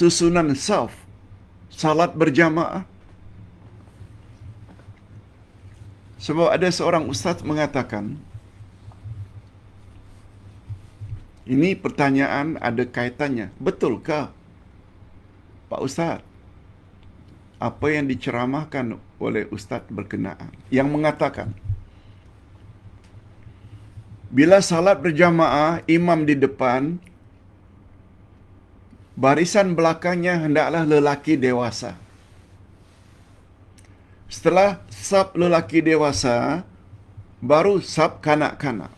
susunan saf salat berjamaah? Sebab ada seorang ustaz mengatakan, ini pertanyaan ada kaitannya. Betulkah Pak Ustaz? Apa yang diceramahkan oleh ustaz berkenaan yang mengatakan bila salat berjamaah imam di depan barisan belakangnya hendaklah lelaki dewasa. Setelah sab lelaki dewasa, baru sab kanak-kanak.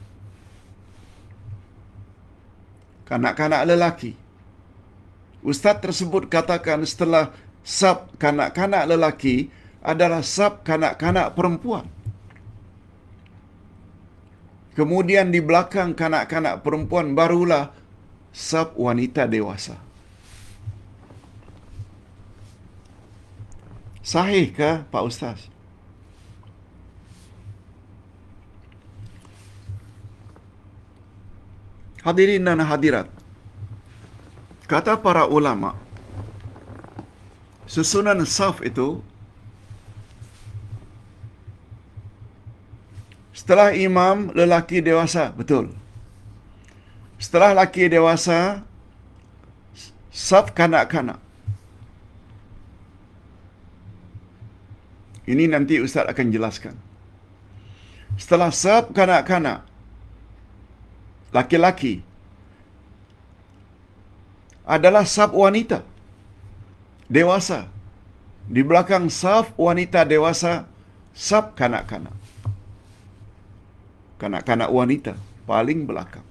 Kanak-kanak lelaki. Ustaz tersebut katakan setelah sab kanak-kanak lelaki adalah sab kanak-kanak perempuan. Kemudian di belakang kanak-kanak perempuan barulah sab wanita dewasa. Sahihkah Pak Ustaz? Hadirin dan hadirat. Kata para ulama, susunan saf itu setelah imam lelaki dewasa, betul. Setelah lelaki dewasa, saf kanak-kanak. Ini nanti Ustaz akan jelaskan. Setelah sab kanak-kanak, laki-laki, adalah sab wanita, dewasa. Di belakang saf wanita dewasa, sab kanak-kanak. Kanak-kanak wanita, paling belakang.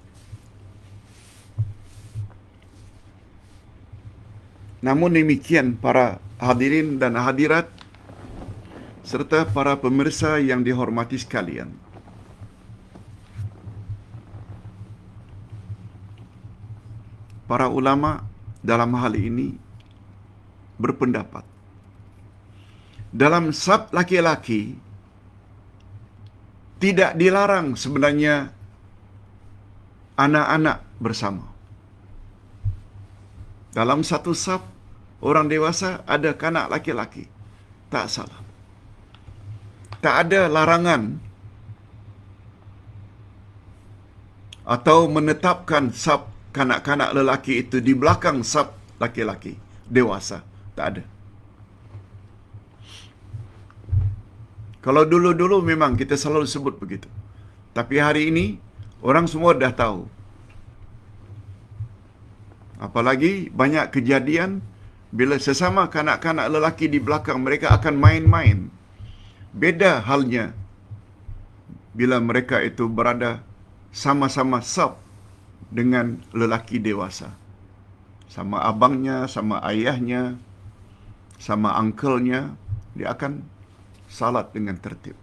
Namun demikian para hadirin dan hadirat serta para pemirsa yang dihormati sekalian. Para ulama dalam hal ini berpendapat dalam sab laki-laki tidak dilarang sebenarnya anak-anak bersama. Dalam satu sab orang dewasa ada kanak laki-laki. Tak salah tak ada larangan atau menetapkan sab kanak-kanak lelaki itu di belakang sab laki-laki dewasa. Tak ada. Kalau dulu-dulu memang kita selalu sebut begitu. Tapi hari ini orang semua dah tahu. Apalagi banyak kejadian bila sesama kanak-kanak lelaki di belakang mereka akan main-main. Beda halnya bila mereka itu berada sama-sama sab dengan lelaki dewasa. Sama abangnya, sama ayahnya, sama uncle-nya, dia akan salat dengan tertib.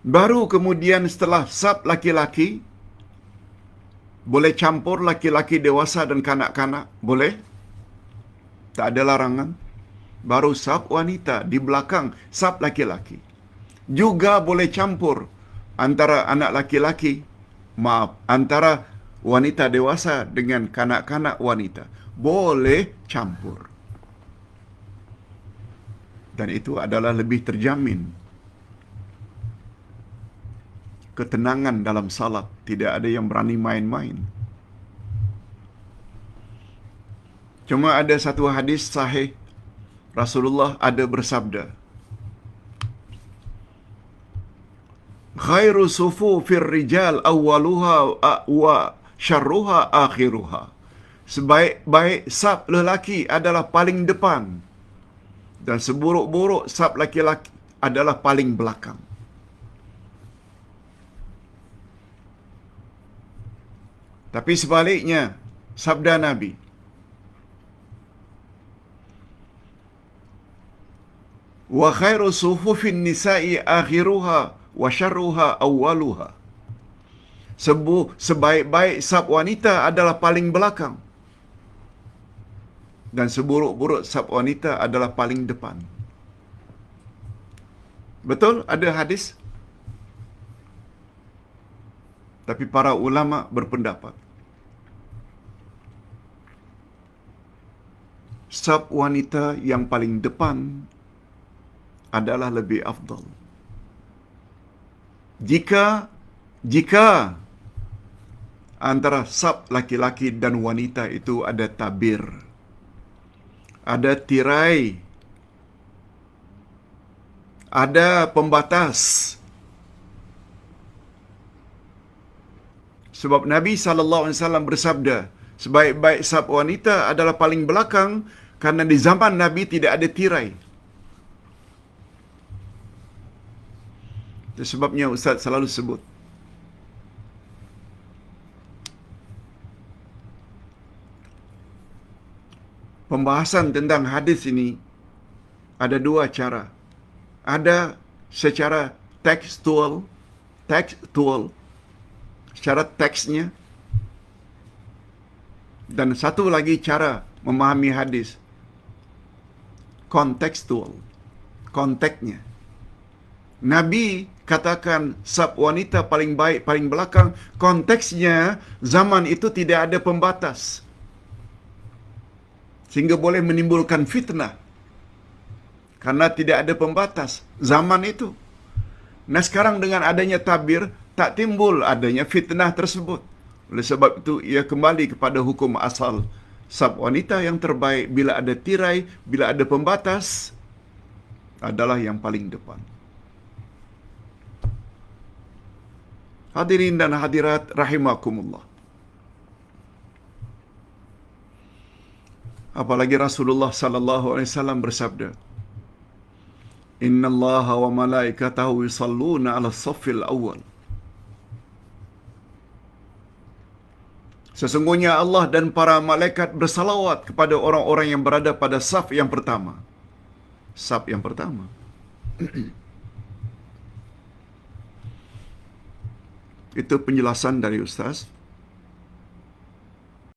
Baru kemudian setelah sab laki-laki, boleh campur laki-laki dewasa dan kanak-kanak? Boleh? Tak ada larangan baru sab wanita di belakang sab laki-laki. Juga boleh campur antara anak laki-laki, maaf, antara wanita dewasa dengan kanak-kanak wanita. Boleh campur. Dan itu adalah lebih terjamin. Ketenangan dalam salat. Tidak ada yang berani main-main. Cuma ada satu hadis sahih Rasulullah ada bersabda Khairu sufufir rijal awwaluha wa syarruha akhiruha Sebaik-baik sab lelaki adalah paling depan dan seburuk-buruk sab laki-laki adalah paling belakang. Tapi sebaliknya, sabda Nabi, wa khairu suhufin nisa'i akhiruha wa syarruha awwaluha Sebu, sebaik-baik sab wanita adalah paling belakang dan seburuk-buruk sab wanita adalah paling depan. Betul ada hadis? Tapi para ulama berpendapat sab wanita yang paling depan adalah lebih afdal. Jika jika antara sab laki-laki dan wanita itu ada tabir, ada tirai, ada pembatas. Sebab Nabi sallallahu alaihi wasallam bersabda, sebaik-baik sab wanita adalah paling belakang karena di zaman Nabi tidak ada tirai. Itu sebabnya Ustaz selalu sebut. Pembahasan tentang hadis ini ada dua cara. Ada secara tekstual, tekstual, secara teksnya, dan satu lagi cara memahami hadis, kontekstual, konteksnya. Nabi katakan sab wanita paling baik, paling belakang, konteksnya zaman itu tidak ada pembatas. Sehingga boleh menimbulkan fitnah. Karena tidak ada pembatas zaman itu. Nah sekarang dengan adanya tabir, tak timbul adanya fitnah tersebut. Oleh sebab itu, ia kembali kepada hukum asal. Sab wanita yang terbaik bila ada tirai, bila ada pembatas, adalah yang paling depan. Hadirin dan hadirat rahimakumullah. Apalagi Rasulullah sallallahu alaihi wasallam bersabda, "Inna Allah wa malaikatahu yusalluna 'ala as-saffil awwal." Sesungguhnya Allah dan para malaikat bersalawat kepada orang-orang yang berada pada saf yang pertama. Saf yang pertama. Itu penjelasan dari Ustaz.